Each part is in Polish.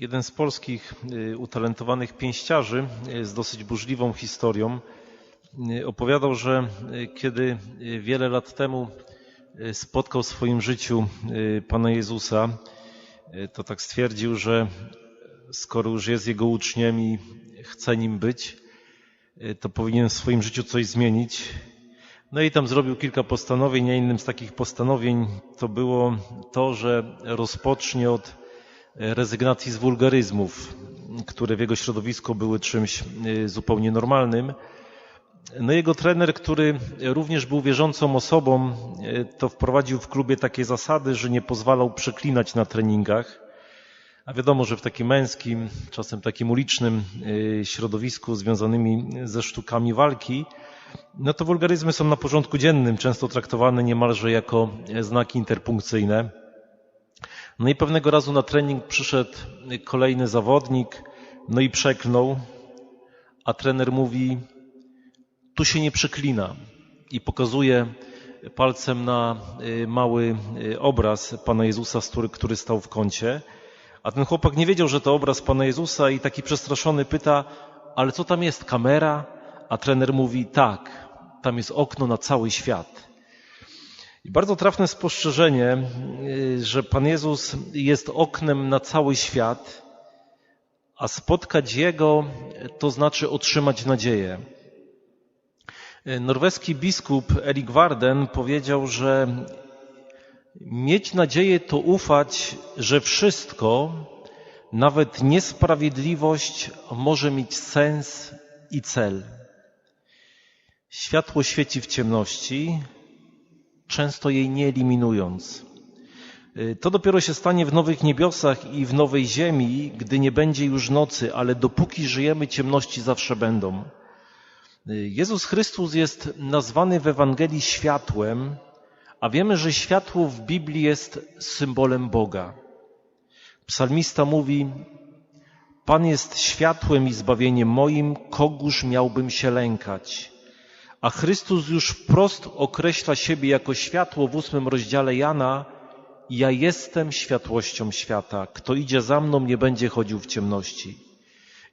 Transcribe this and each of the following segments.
Jeden z polskich y, utalentowanych pięściarzy y, z dosyć burzliwą historią y, opowiadał, że kiedy wiele lat temu spotkał w swoim życiu Pana Jezusa, to tak stwierdził, że skoro już jest Jego uczniem i chce nim być, to powinien w swoim życiu coś zmienić. No i tam zrobił kilka postanowień, a innym z takich postanowień to było to, że rozpocznie od rezygnacji z wulgaryzmów, które w jego środowisku były czymś y, zupełnie normalnym. No jego trener, który również był wierzącą osobą, y, to wprowadził w klubie takie zasady, że nie pozwalał przeklinać na treningach. A wiadomo, że w takim męskim, czasem takim ulicznym y, środowisku związanymi ze sztukami walki, no to wulgaryzmy są na porządku dziennym, często traktowane niemalże jako znaki interpunkcyjne. No i pewnego razu na trening przyszedł kolejny zawodnik, no i przeklnął, a trener mówi, tu się nie przeklina i pokazuje palcem na y, mały y, obraz Pana Jezusa, który stał w kącie. A ten chłopak nie wiedział, że to obraz Pana Jezusa i taki przestraszony pyta, ale co tam jest, kamera? A trener mówi, tak, tam jest okno na cały świat. I bardzo trafne spostrzeżenie, y, że Pan Jezus jest oknem na cały świat, a spotkać Jego to znaczy otrzymać nadzieję. Y, norweski biskup Erik Warden powiedział, że mieć nadzieję to ufać, że wszystko, nawet niesprawiedliwość, może mieć sens i cel. Światło świeci w ciemności, często jej nie eliminując. Y, to dopiero się stanie w nowych niebiosach i w nowej ziemi, gdy nie będzie już nocy, ale dopóki żyjemy, ciemności zawsze będą. Y, Jezus Chrystus jest nazwany w Ewangelii światłem, a wiemy, że światło w Biblii jest symbolem Boga. Psalmista mówi, Pan jest światłem i zbawieniem moim, kogóż miałbym się lękać? A Chrystus już wprost określa siebie jako światło w ósmym rozdziale Jana. Ja jestem światłością świata. Kto idzie za mną, nie będzie chodził w ciemności.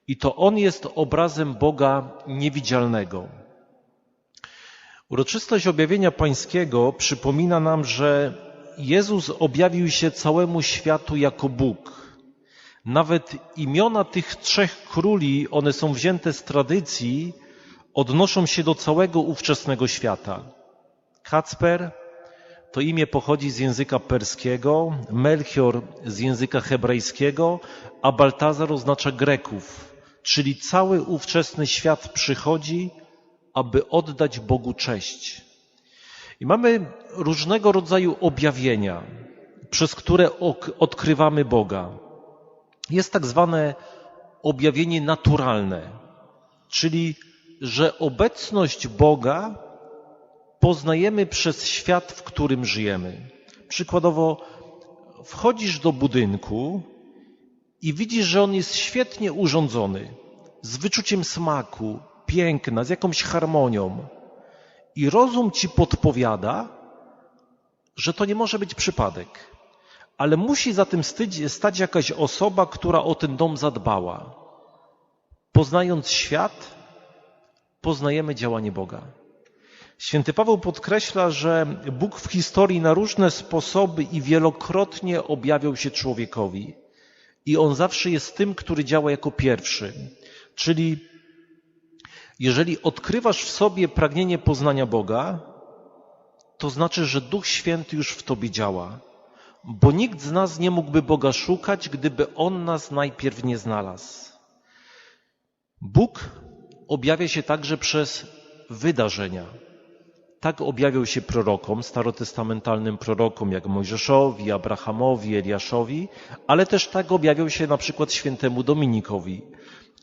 I to On jest obrazem Boga niewidzialnego. Uroczystość objawienia Pańskiego przypomina nam, że Jezus objawił się całemu światu jako Bóg. Nawet imiona tych trzech króli, one są wzięte z tradycji, odnoszą się do całego ówczesnego świata. Kacper to imię pochodzi z języka perskiego, Melchior z języka hebrajskiego, a Baltazar oznacza Greków, czyli cały ówczesny świat przychodzi, aby oddać Bogu cześć. I mamy różnego rodzaju objawienia, przez które odkrywamy Boga. Jest tak zwane objawienie naturalne, czyli że obecność Boga poznajemy przez świat, w którym żyjemy. Przykładowo, wchodzisz do budynku i widzisz, że on jest świetnie urządzony, z wyczuciem smaku, piękna, z jakąś harmonią. I rozum ci podpowiada, że to nie może być przypadek. Ale musi za tym stać jakaś osoba, która o ten dom zadbała. Poznając świat, poznajemy działanie Boga. Święty Paweł podkreśla, że Bóg w historii na różne sposoby i wielokrotnie objawiał się człowiekowi. I on zawsze jest tym, który działa jako pierwszy. Czyli jeżeli odkrywasz w sobie pragnienie poznania Boga, to znaczy, że Duch Święty już w tobie działa. Bo nikt z nas nie mógłby Boga szukać, gdyby On nas najpierw nie znalazł. Bóg objawia się także przez wydarzenia. Tak objawiał się prorokom, starotestamentalnym prorokom jak Mojżeszowi, Abrahamowi, Eliaszowi, ale też tak objawiał się na przykład świętemu Dominikowi.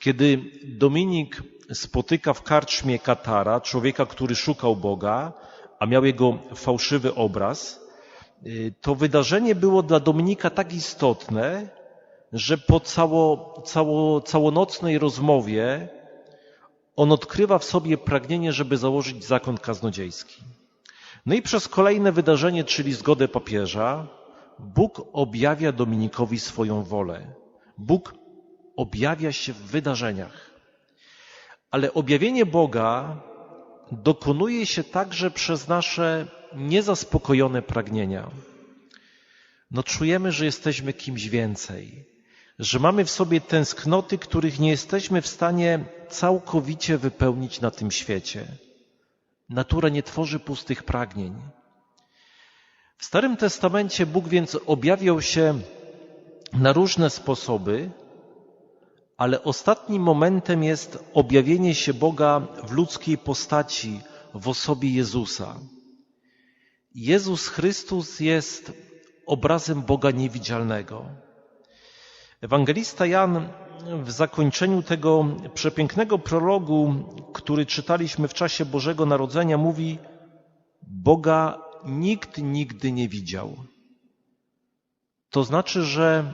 Kiedy Dominik spotyka w karczmie Katara człowieka, który szukał Boga, a miał jego fałszywy obraz, to wydarzenie było dla Dominika tak istotne, że po cało, cało, całonocnej rozmowie on odkrywa w sobie pragnienie, żeby założyć zakon kaznodziejski. No i przez kolejne wydarzenie, czyli zgodę papieża, Bóg objawia Dominikowi swoją wolę, Bóg objawia się w wydarzeniach. Ale objawienie Boga dokonuje się także przez nasze niezaspokojone pragnienia. No czujemy, że jesteśmy kimś więcej, że mamy w sobie tęsknoty, których nie jesteśmy w stanie całkowicie wypełnić na tym świecie. Natura nie tworzy pustych pragnień. W Starym Testamencie Bóg więc objawiał się na różne sposoby, ale ostatnim momentem jest objawienie się Boga w ludzkiej postaci, w osobie Jezusa. Jezus Chrystus jest obrazem Boga niewidzialnego. Ewangelista Jan w zakończeniu tego przepięknego prologu, który czytaliśmy w czasie Bożego Narodzenia, mówi: Boga nikt nigdy nie widział. To znaczy, że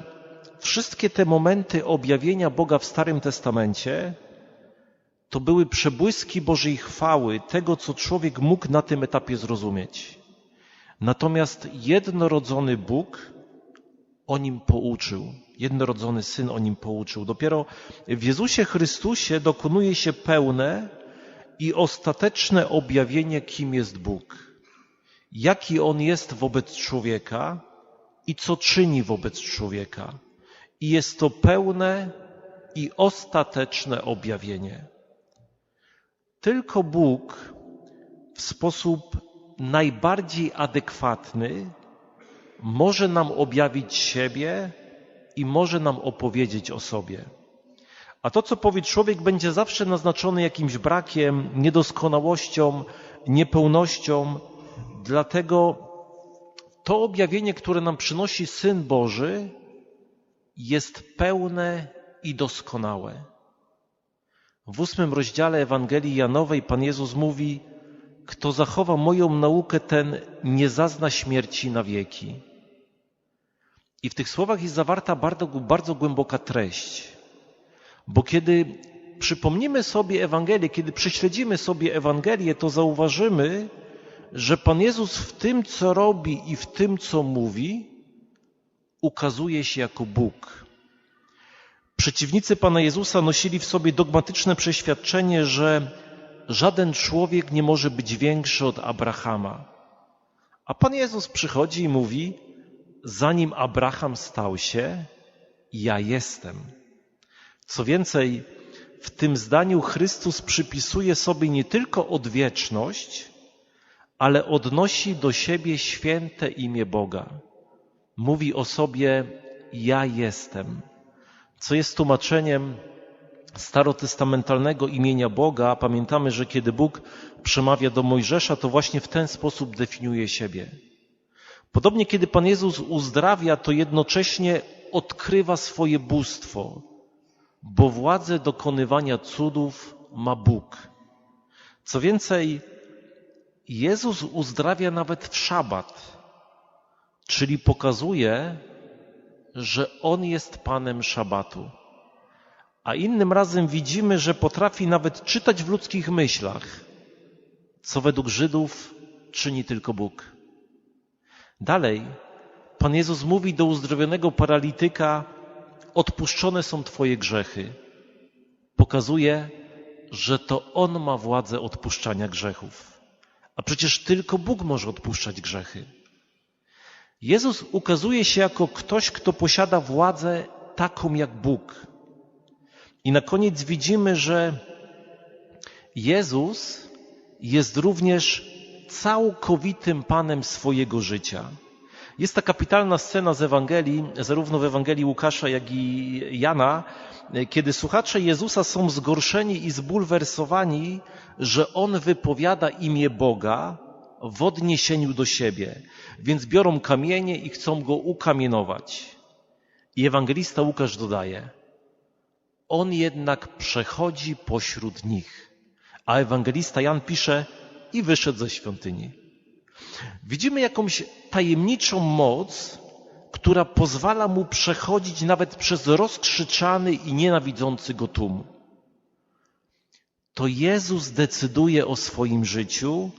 wszystkie te momenty objawienia Boga w Starym Testamencie to były przebłyski Bożej chwały, tego, co człowiek mógł na tym etapie zrozumieć. Natomiast jednorodzony Bóg o nim pouczył. Jednorodzony Syn o nim pouczył. Dopiero w Jezusie Chrystusie dokonuje się pełne i ostateczne objawienie, kim jest Bóg. Jaki On jest wobec człowieka i co czyni wobec człowieka. I jest to pełne i ostateczne objawienie. Tylko Bóg w sposób najbardziej adekwatny może nam objawić siebie i może nam opowiedzieć o sobie. A to, co powie człowiek, będzie zawsze naznaczone jakimś brakiem, niedoskonałością, niepełnością. Dlatego to objawienie, które nam przynosi Syn Boży, jest pełne i doskonałe. W ósmym rozdziale Ewangelii Janowej Pan Jezus mówi: Kto zachowa moją naukę, ten nie zazna śmierci na wieki. I w tych słowach jest zawarta bardzo, bardzo głęboka treść. Bo kiedy przypomnimy sobie Ewangelię, kiedy prześledzimy sobie Ewangelię, to zauważymy, że Pan Jezus w tym, co robi i w tym, co mówi, ukazuje się jako Bóg. Przeciwnicy Pana Jezusa nosili w sobie dogmatyczne przeświadczenie, że żaden człowiek nie może być większy od Abrahama. A Pan Jezus przychodzi i mówi: Zanim Abraham stał się, ja jestem. Co więcej, w tym zdaniu Chrystus przypisuje sobie nie tylko odwieczność, ale odnosi do siebie święte imię Boga. Mówi o sobie: Ja jestem co jest tłumaczeniem starotestamentalnego imienia Boga. Pamiętamy, że kiedy Bóg przemawia do Mojżesza, to właśnie w ten sposób definiuje siebie. Podobnie, kiedy Pan Jezus uzdrawia, to jednocześnie odkrywa swoje bóstwo, bo władzę dokonywania cudów ma Bóg. Co więcej, Jezus uzdrawia nawet w szabat, czyli pokazuje, że On jest Panem Szabatu. A innym razem widzimy, że potrafi nawet czytać w ludzkich myślach, co według Żydów czyni tylko Bóg. Dalej, Pan Jezus mówi do uzdrowionego paralityka: Odpuszczone są Twoje grzechy. Pokazuje, że to On ma władzę odpuszczania grzechów. A przecież tylko Bóg może odpuszczać grzechy. Jezus ukazuje się jako ktoś, kto posiada władzę taką jak Bóg. I na koniec widzimy, że Jezus jest również całkowitym Panem swojego życia. Jest ta kapitalna scena z Ewangelii, zarówno w Ewangelii Łukasza, jak i Jana, kiedy słuchacze Jezusa są zgorszeni i zbulwersowani, że On wypowiada imię Boga, w odniesieniu do siebie. Więc biorą kamienie i chcą go ukamienować. I ewangelista Łukasz dodaje, on jednak przechodzi pośród nich. A ewangelista Jan pisze, i wyszedł ze świątyni. Widzimy jakąś tajemniczą moc, która pozwala mu przechodzić nawet przez rozkrzyczany i nienawidzący go tłum. To Jezus decyduje o swoim życiu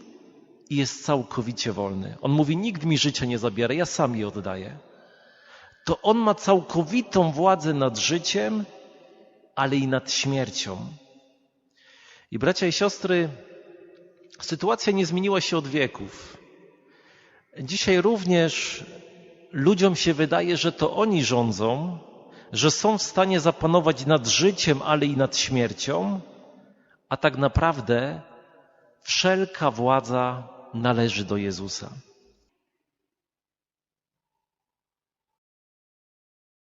i jest całkowicie wolny. On mówi: Nikt mi życia nie zabiera, ja sam je oddaję. To On ma całkowitą władzę nad życiem, ale i nad śmiercią. I bracia i siostry, sytuacja nie zmieniła się od wieków. Dzisiaj również ludziom się wydaje, że to oni rządzą, że są w stanie zapanować nad życiem, ale i nad śmiercią, a tak naprawdę wszelka władza należy do Jezusa.